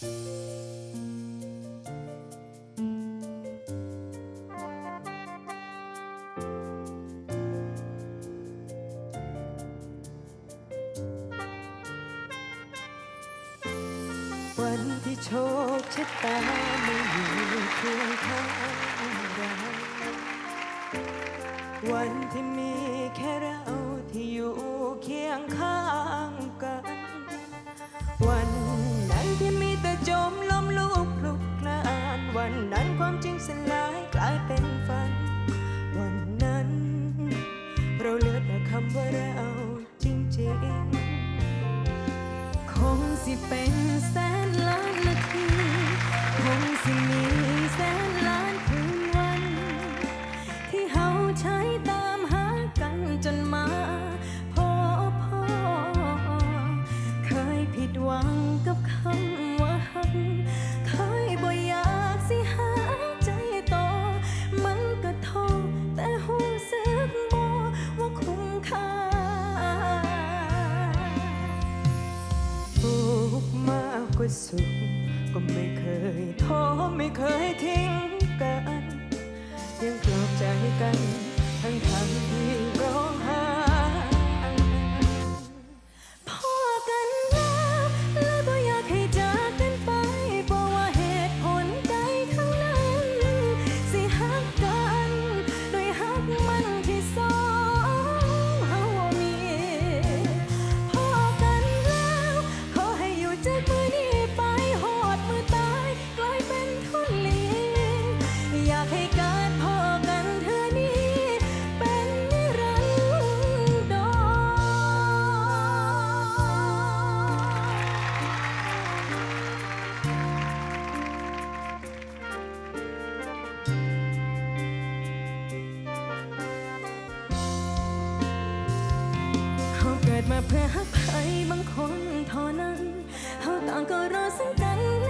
วันที่โชคชะตาไม่มีเพียงข้างเราวันที่มีแค่เราที่อยู่เคียงข้าง จนมาพอพ่อ เคยผิดหวังกับคำว่าหักเคยบ่อยากสิหาใจต่อ มันก็ท้อแต่หูสึกบ่ว่าคุ้มค่าทุกมากกว่าสุข ก็ไม่เคยท้อไม่เคยทิ้งกัน ยังกลอบใจกัน ทั้งทั้ง มาเพื่อหักใครบางคนเท่านั้นเฮาต่างก็รอซังกัน